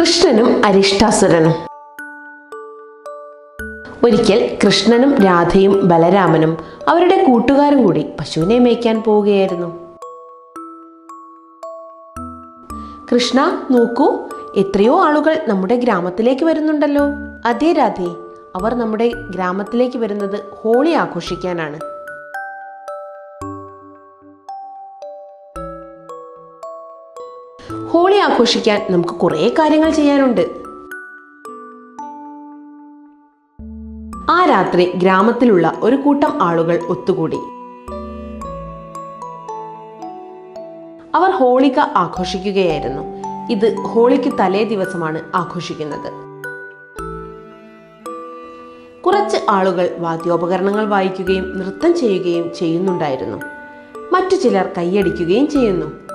കൃഷ്ണനും അരിഷ്ടാസുരനും. ഒരിക്കൽ കൃഷ്ണനും രാധയും ബലരാമനും അവരുടെ കൂട്ടുകാരും കൂടി പശുവിനെ മേയ്ക്കാൻ പോവുകയായിരുന്നു. കൃഷ്ണ നോക്കൂ എത്രയോ ആളുകൾ നമ്മുടെ ഗ്രാമത്തിലേക്ക് വരുന്നുണ്ടല്ലോ. അതേ രാധേ അവർ നമ്മുടെ ഗ്രാമത്തിലേക്ക് വരുന്നത് ഹോളി ആഘോഷിക്കാനാണ്. ഹോളി ആഘോഷിക്കാൻ നമുക്ക് കുറേ കാര്യങ്ങൾ ചെയ്യാനുണ്ട്. ആ രാത്രി ഗ്രാമത്തിലുള്ള ഒരു കൂട്ടം ആളുകൾ ഒത്തുകൂടി. അവർ ഹോളിക ആഘോഷിക്കുകയായിരുന്നു. ഇത് ഹോളിക്ക് തലേ ദിവസമാണ് ആഘോഷിക്കുന്നത്. കുറച്ച് ആളുകൾ വാദ്യോപകരണങ്ങൾ വായിക്കുകയും നൃത്തം ചെയ്യുകയും ചെയ്യുന്നുണ്ടായിരുന്നു. മറ്റു ചിലർ കൈയടിക്കുകയും ചെയ്യുന്നു.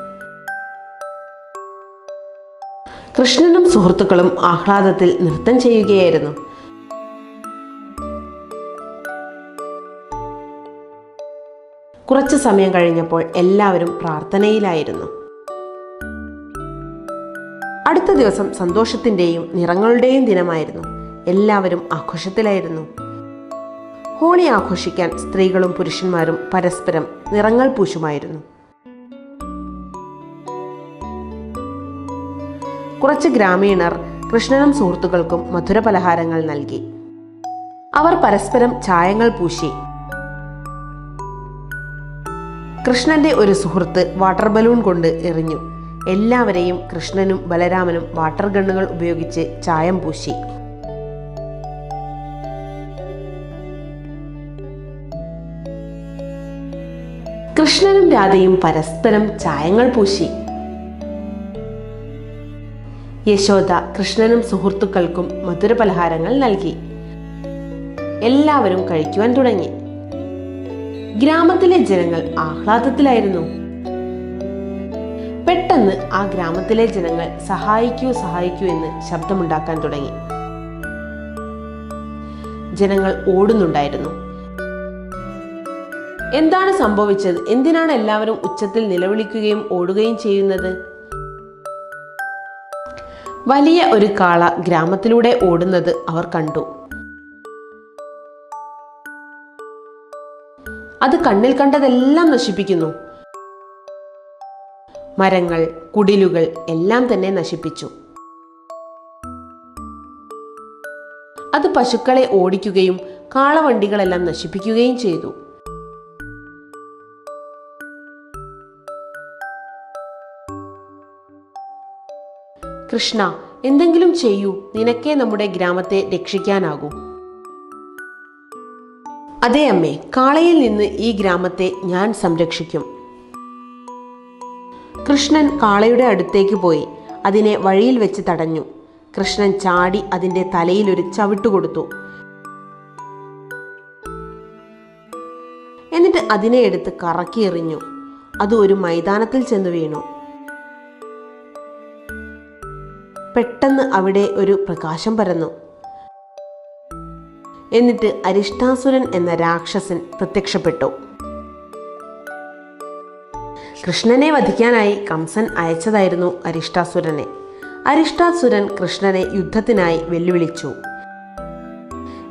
കൃഷ്ണനും സുഹൃത്തുക്കളും ആഹ്ലാദത്തിൽ നൃത്തം ചെയ്യുകയായിരുന്നു. കുറച്ചു സമയം കഴിഞ്ഞപ്പോൾ എല്ലാവരും പ്രാർത്ഥനയിലായിരുന്നു. അടുത്ത ദിവസം സന്തോഷത്തിന്റെയും നിറങ്ങളുടെയും ദിനമായിരുന്നു. എല്ലാവരും ആഘോഷത്തിലായിരുന്നു. ഹോളി ആഘോഷിക്കാൻ സ്ത്രീകളും പുരുഷന്മാരും പരസ്പരം നിറങ്ങൾ പൂശുമായിരുന്നു. കുറച്ച് ഗ്രാമീണർ കൃഷ്ണനും സുഹൃത്തുക്കൾക്കും മധുര പലഹാരങ്ങൾ നൽകി. അവർ പരസ്പരം ചായങ്ങൾ പൂശി. കൃഷ്ണന്റെ ഒരു സുഹൃത്ത് വാട്ടർ ബലൂൺ കൊണ്ട് എറിഞ്ഞു. എല്ലാവരെയും കൃഷ്ണനും ബലരാമനും വാട്ടർ ഗണ്ണുകൾ ഉപയോഗിച്ച് ചായം പൂശി. കൃഷ്ണനും രാധയും പരസ്പരം ചായങ്ങൾ പൂശി. യശോദ കൃഷ്ണനും സുഹൃത്തുക്കൾക്കും മധുരപലഹാരങ്ങൾ നൽകി. എല്ലാവരും കഴിക്കുവാൻ തുടങ്ങി. ഗ്രാമത്തിലെ ജനങ്ങൾ ആഹ്ലാദത്തിലായിരുന്നു. പെട്ടെന്ന് ആ ഗ്രാമത്തിലെ ജനങ്ങൾ സഹായിക്കൂ സഹായിക്കൂ എന്ന് ശബ്ദമുണ്ടാക്കാൻ തുടങ്ങി. ജനങ്ങൾ ഓടുന്നുണ്ടായിരുന്നു. എന്താണ് സംഭവിച്ചത്? എന്തിനാണ് എല്ലാവരും ഉച്ചത്തിൽ നിലവിളിക്കുകയും ഓടുകയും ചെയ്യുന്നത്? വലിയ ഒരു കാള ഗ്രാമത്തിലൂടെ ഓടുന്നത് അവർ കണ്ടു. അത് കണ്ണിൽ കണ്ടതെല്ലാം നശിപ്പിക്കുന്നു. മരങ്ങൾ കുടിലുകൾ എല്ലാം തന്നെ നശിപ്പിച്ചു. അത് പശുക്കളെ ഓടിക്കുകയും കാളവണ്ടികളെല്ലാം നശിപ്പിക്കുകയും ചെയ്തു. കൃഷ്ണ എന്തെങ്കിലും ചെയ്യൂ. നിനക്കേ നമ്മുടെ ഗ്രാമത്തെ രക്ഷിക്കാനാകൂ. അതെ അമ്മേ കാളയിൽ നിന്ന് ഈ ഗ്രാമത്തെ ഞാൻ സംരക്ഷിക്കും. കൃഷ്ണൻ കാളയുടെ അടുത്തേക്ക് പോയി. അതിനെ വഴിയിൽ വെച്ച് തടഞ്ഞു. കൃഷ്ണൻ ചാടി അതിന്റെ തലയിൽ ഒരു ചവിട്ട് കൊടുത്തു. എന്നിട്ട് അതിനെ എടുത്ത് കറക്കി എറിഞ്ഞു. അത് ഒരു മൈതാനത്തിൽ ചെന്ന് വീണു. പെട്ടെന്ന് അവിടെ ഒരു പ്രകാശം പരന്നു. എന്നിട്ട് അരിഷ്ടാസുരൻ എന്ന രാക്ഷസൻ പ്രത്യക്ഷപ്പെട്ടു. കൃഷ്ണനെ വധിക്കാനായി കംസൻ അയച്ചതായിരുന്നു അരിഷ്ടാസുരനെ. അരിഷ്ടാസുരൻ കൃഷ്ണനെ യുദ്ധത്തിനായി വെല്ലുവിളിച്ചു.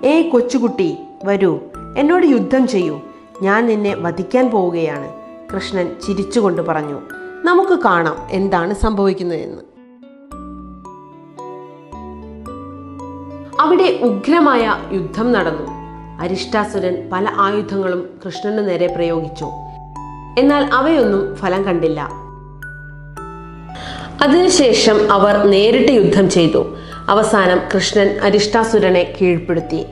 ഏയ് കൊച്ചുകുട്ടി വരൂ എന്നോട് യുദ്ധം ചെയ്യൂ. ഞാൻ നിന്നെ വധിക്കാൻ പോവുകയാണ് കൃഷ്ണൻ ചിരിച്ചുകൊണ്ട് പറഞ്ഞു. നമുക്ക് കാണാം എന്താണ് സംഭവിക്കുന്നതെന്ന്. അവിടെ ഉഗ്രമായ യുദ്ധം നടന്നു. അരിഷ്ടാസുരൻ പല ആയുധങ്ങളും കൃഷ്ണന് നേരെ പ്രയോഗിച്ചു. എന്നാൽ അവയൊന്നും ഫലം കണ്ടില്ല. അതിനുശേഷം അവർ നേരിട്ട് യുദ്ധം ചെയ്തു. അവസാനം കൃഷ്ണൻ അരിഷ്ടാസുരനെ കീഴ്പ്പെടുത്തി.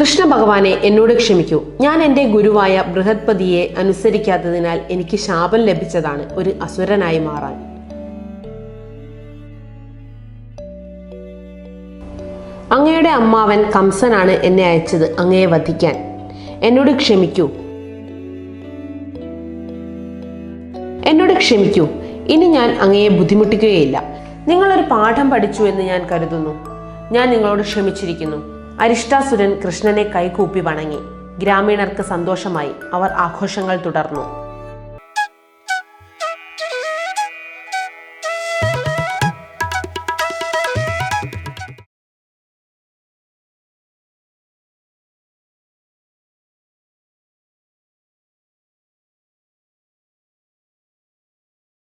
കൃഷ്ണ ഭഗവാനെ എന്നോട് ക്ഷമിക്കൂ. ഞാൻ എന്റെ ഗുരുവായ ബൃഹത്പതിയെ അനുസരിക്കാത്തതിനാൽ എനിക്ക് ശാപം ലഭിച്ചതാണ്. ഒരു അസുരനായി മാറാൻ. അങ്ങയുടെ അമ്മാവൻ കംസനാണ് എന്നെ അയച്ചത് അങ്ങയെ വധിക്കാൻ. എന്നോട് ക്ഷമിക്കൂ. എന്നോട് ക്ഷമിക്കൂ. ഇനി ഞാൻ അങ്ങയെ ബുദ്ധിമുട്ടിക്കുകയില്ല. നിങ്ങളൊരു പാഠം പഠിച്ചു എന്ന് ഞാൻ കരുതുന്നു. ഞാൻ നിങ്ങളോട് ക്ഷമിച്ചിരിക്കുന്നു. അരിഷ്ടാസുരൻ കൃഷ്ണനെ കൈകൂപ്പി വണങ്ങി. ഗ്രാമീണർക്ക് സന്തോഷമായി. അവർ ആഘോഷങ്ങൾ തുടർന്നു.